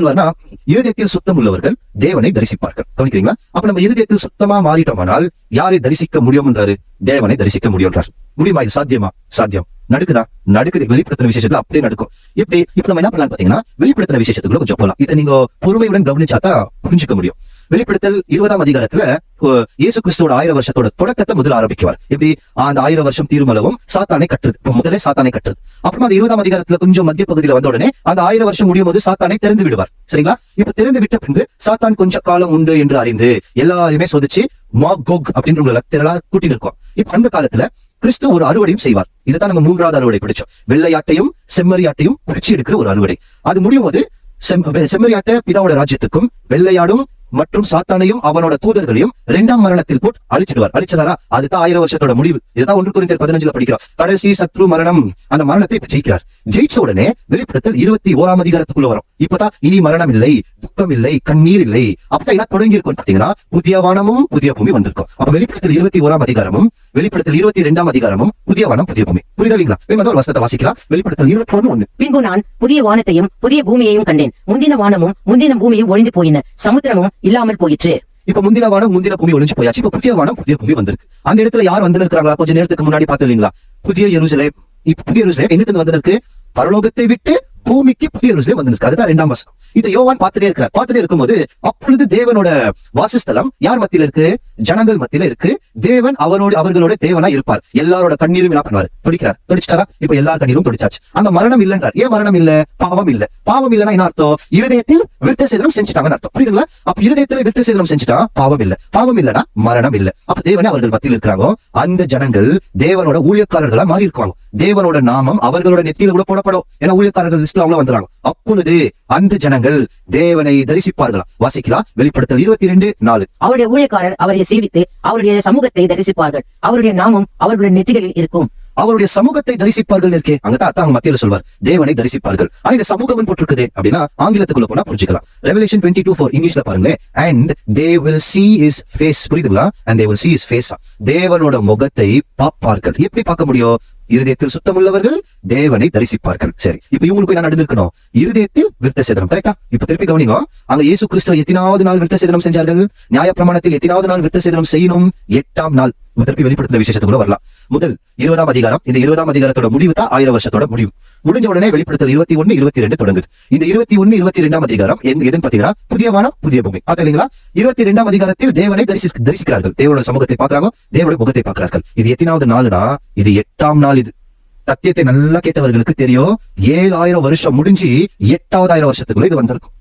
சொல்லுவாருன்னா இருதயத்தில் சுத்தம் உள்ளவர்கள் தேவனை தரிசிப்பார்கள். கவனிக்கிறீங்களா? அப்ப நம்ம இருதயத்தில் சுத்தமா மாறிட்டோமானால் யாரை தரிசிக்க முடியும்ன்றாரு? தேவனை தரிசிக்க முடியும்ன்றார். முடியுமா? இது சாத்தியமா? சாத்தியம். நடக்குதா? நடக்குது. வெளிப்படுத்தின விசேஷத்துல அப்படியே நடக்கும். இப்படி இப்ப நம்ம என்ன பண்ணலாம் பாத்தீங்கன்னா வெளிப்படுத்தின விசேஷத்துக்குள்ள கொஞ்சம் போலாம். இதை நீங்க பொறுமையுடன் கவனிச்சாதான் புரிஞ்சுக்க முடியும். வெளிப்படுத்தல் இருபதாம் அதிகாரத்துல இயேசு கிறிஸ்துவோட ஆயிரம் வருஷத்தோட தொடக்கத்தை முதல்ல ஆரம்பிக்குவார். எப்படி? அந்த ஆயிரம் வருஷம் தீர்மளவும் சாத்தானை கட்டுறது இப்ப சாத்தானை கட்டுறது அப்புறமா அந்த இருபதாம் அதிகாரத்துல கொஞ்சம் மத்திய பகுதியில வந்த உடனே அந்த ஆயிரம் வருஷம் முடியும் போது சாத்தானை திறந்து விடுவார். சரிங்களா? இப்ப திறந்து விட்ட பின்பு சாத்தான் கொஞ்சம் காலம் உண்டு என்று அறிந்து எல்லாரையுமே சோதிச்சு மாகோக் அப்படின்ற திரளா கூட்டி நிற்கும். இப்ப அந்த காலத்துல கிறிஸ்து ஒரு அறுவடையும் செய்வார். இதுதான் நம்ம மூன்றாவது அறுவடை பிடிச்சோம். வெள்ளையாட்டையும் செம்மறியாட்டையும் பிரிச்சு எடுக்கிற ஒரு அறுவடை. அது முடியும் போது செம்மறியாட்ட பிதாவோட ராஜ்யத்துக்கும் வெள்ளையாடும் மற்றும் சாத்தானையும் அவனோட தூதர்களையும் இரண்டாம் மரணத்தில் போட்டு அழிச்சிடுவார். அழிச்சதாரா? அதுதான் ஆயிரம் வருஷத்தோட முடிவு. இதுதான் ஒன்று குறிந்த பதினஞ்சுல படிக்கிறோம். கடைசி சத்ரு மரணம். அந்த மரணத்தை ஜெயிக்கிறார். ஜெயிச்ச உடனே வெளிப்படத்தில் இருபத்தி ஓராம் அதிகாரத்துக்குள்ள வரும். இப்பதான் இனி மரணம் இல்லை துக்கம் இல்லை கண்ணீர் இல்லை. அப்பதான் என்ன தொடங்கி இருக்கும் பாத்தீங்கன்னா புதிய வானமும் புதிய பூமி வந்திருக்கும். அப்ப வெளிப்படத்தில் இருபத்தி ஓராம் அதிகாரமும் வெளிப்படத்தில் இருபத்தி இரண்டாம் அதிகாரமும் புதிய வானம் புதிய பூமி. புரியுதா ஒரு வசனத்தை வாசிக்கலாம். வெளிப்படத்தில் இருபத்தி ஒண்ணு. ஒண்ணு பின்பு நான் புதிய வானத்தையும் புதிய பூமியையும் கண்டேன். முந்தின வானமும் முந்தின பூமியும் ஒழிந்து போயின. சமுத்திரமும் இல்லாமல் போயிற்று. இப்ப முந்தின வானம் முந்தின பூமி ஒளிஞ்சு போயாச்சு. இப்ப புதிய வானம் புதிய பூமி வந்திருக்கு. அந்த இடத்துல யார் வந்து இருக்கிறாங்களா கொஞ்ச நேரத்துக்கு முன்னாடி பார்த்தோம் இல்லைங்களா? புதிய எருசலே இப்ப புதிய எருசலே எங்கிருந்து வந்திருக்கு? பரலோகத்தை விட்டு பூமிக்கு புதிய எருசலே வந்து இருக்கு அதுதான் ரெண்டாம் வசனம். இதை யோவான் பார்த்துட்டே இருக்கிறார். பார்த்துட்டே இருக்கும்போது அப்பொழுது தேவனோட வாசஸ்தலம் யார் மத்தியில இருக்கு? ஜனங்கள் மத்தியில இருக்கு. தேவன் அவரோட அவர்களோட தேவனா இருப்பார். எல்லாரோட கண்ணீரும் என்ன பண்ணுவார்? துடிக்கிறார். துடிச்சிட்டாரா? இப்ப எல்லார் கண்ணீரும் துடிச்சாச்சு. அந்த மரணம் இல்லைன்றார். ஏன் மரணம் இல்ல? பாவம் இல்ல. பாவம் இல்லைன்னா என்ன அர்த்தம்? இருதயத்தில் விருத்த சேதனம் செஞ்சுட்டாங்கன்னு அர்த்தம். புரியுதுங்களா? அப்ப இருதயத்துல விருத்த சேதனம் செஞ்சுட்டா பாவம் இல்ல. பாவம் இல்லனா மரணம் இல்ல. அப்ப தேவனே அவர்கள் மத்தியில் இருக்கிறாங்க அந்த ஜனங்கள் தேவனோட ஊழியக்காரர்களா மாறி இருக்காங்க தேவனோட நாமம் அவர்களோட நெத்தியில கூட போடப்படும். ஏன்னா ஊழியக்காரர்கள் லிஸ்ட்ல அவங்க வந்துறாங்க அப்பொழுது அந்த ஜனங்கள் தேவனை தரிசிப்பார்களா வாசிக்கலாம். வெளிப்படுத்தல் இருபத்தி ரெண்டு நாலு. அவருடைய ஊழியக்காரர் அவரை சேவித்து அவருடைய சமூகத்தை தரிசிப்பார்கள். அவருடைய நாமம் அவர்களுடைய நெற்றிகளில் இருக்கும். அவருடைய சமூகத்தை தரிசிப்பார்கள் இருக்கே. அங்கதான் அவங்க மத்தியில சொல்வார். தேவனை தரிசிப்பார்கள். ஆனா இந்த சமூகம் போட்டிருக்குது அப்படின்னா ஆங்கிலத்துக்குள்ள போனா புரிஞ்சுக்கலாம். ரெவலேஷன் டுவெண்ட்டி டூ ஃபோர் இங்கிலீஷ்ல பாருங்க and they will see his face புரியுதுங்களா? And they will see his face தேவனோட முகத்தை பார்ப்பார்கள். எப்படி பார்க்க முடியும்? இருதயத்தில் சுத்தமுள்ளவர்கள் தேவனை தரிசிப்பார்கள். சரி இப்ப இவங்களுக்கு என்ன நடந்திருக்கணும்? இருதயத்தில் விருத்த சேதனம் கரெக்டா இப்ப திருப்பி கவனிங்க அங்க இயேசு கிறிஸ்துவ எத்தனாவது நாள் விருத்த சேதனம் செஞ்சார்கள். நியாய பிரமாணத்தில் எத்தனாவது நாள் விருத்த சேதனம் செய்யணும். எட்டாம் நாள். இப்ப திருப்பி வெளிப்படுத்தின விசேஷத்துக்குள்ள வரலாம். முதல் இருபதாம் அதிகாரம். இந்த இருபதாம் அதிகாரத்தோட முடிவு தான் ஆயிரம் வருஷத்தோட முடிவு. முடிஞ்ச உடனே வெளிப்படுத்தல் இருபத்தி ஒண்ணு இருபத்தி ரெண்டு தொடங்குது. இந்த இருபத்தி ஒண்ணு இருபத்தி ரெண்டாம் அதிகாரம் எதுன்னு பாத்தீங்கன்னா புதிய வானம் புதிய பூமி. பார்த்தா இல்லைங்களா இருபத்தி ரெண்டாம் அதிகாரத்தில் தேவனை தரிசி தரிசிக்கிறார்கள். தேவனோட சமூகத்தை பாக்குறாங்க தேவனோட முகத்தை பாக்குறார்கள் இது எத்தனாவது நாள்னா இது எட்டாம் நாள் சத்தியத்தை நல்லா கேட்டவர்களுக்கு தெரியும். ஏழாயிரம் வருஷம் முடிஞ்சு எட்டாவது ஆயிரம் வருஷத்துக்குள்ள இது வந்திருக்கும்.